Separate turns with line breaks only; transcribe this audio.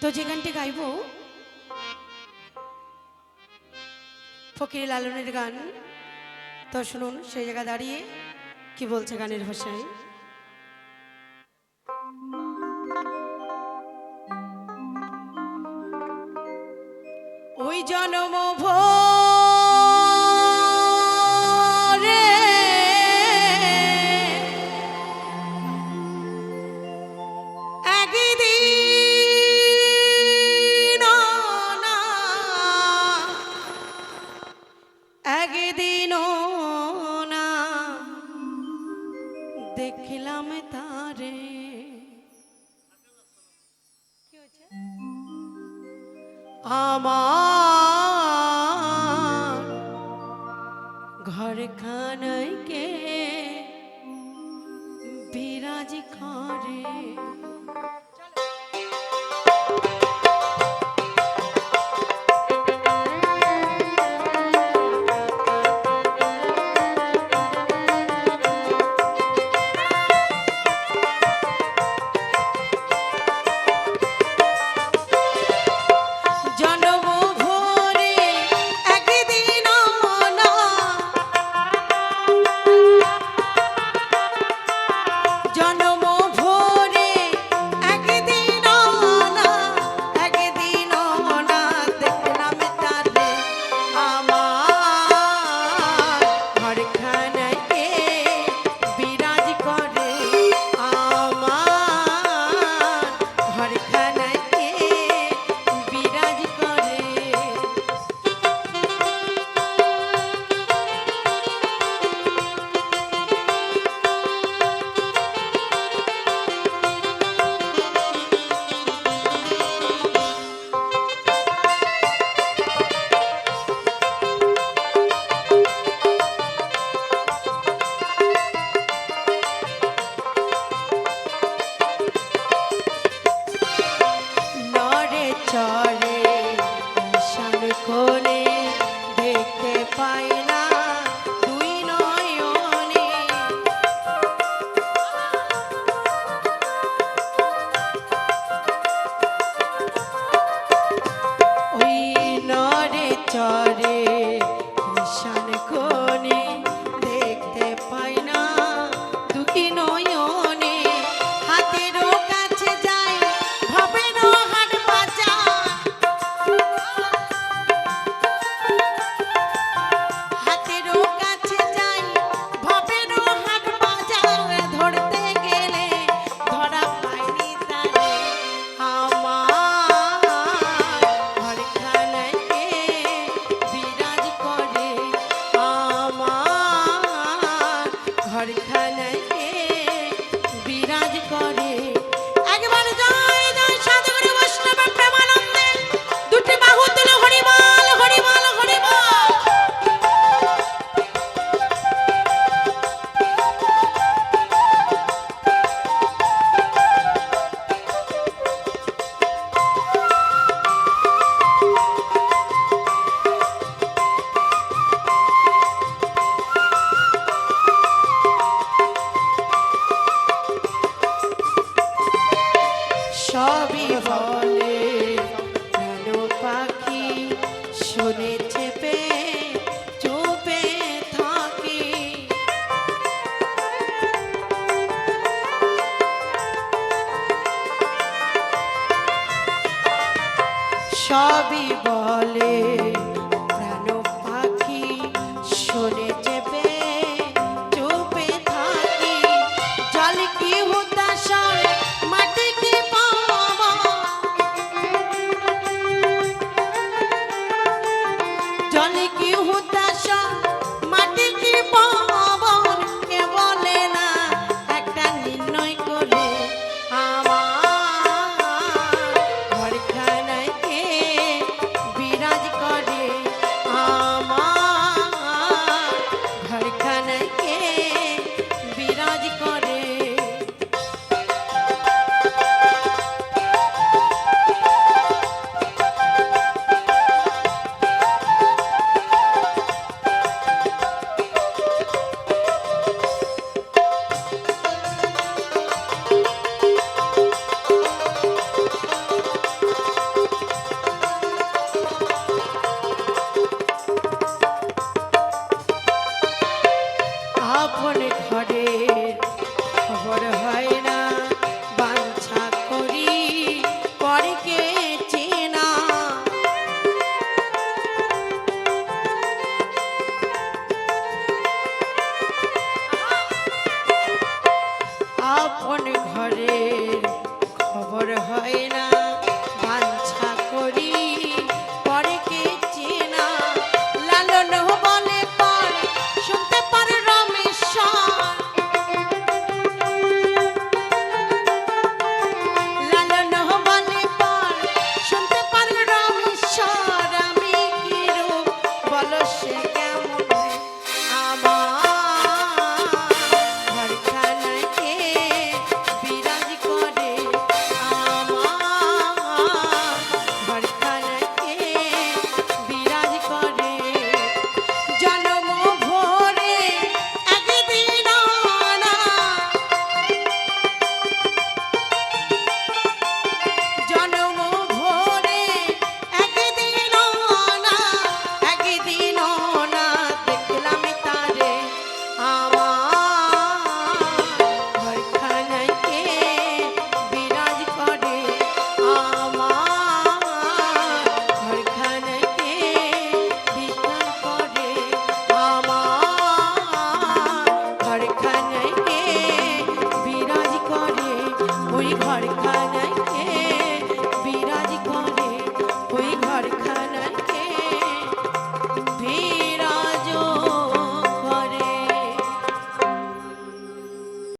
তো যে গানটি গাইব, ফকির লালনের গান। তো শুনুন, সেই জায়গা দাঁড়িয়ে কি বলছে গানের ভাষায়। ওই জনম ভোর পেলাম তারে। আমার ঘর খানকে বিরাজ করে। সবই বলে। প্রাণ পাখি শোনে চেপে, চুপে থাকি। জল কি হতাশা, মাটি কি জল কি হতাশা হয় না ঘর খাই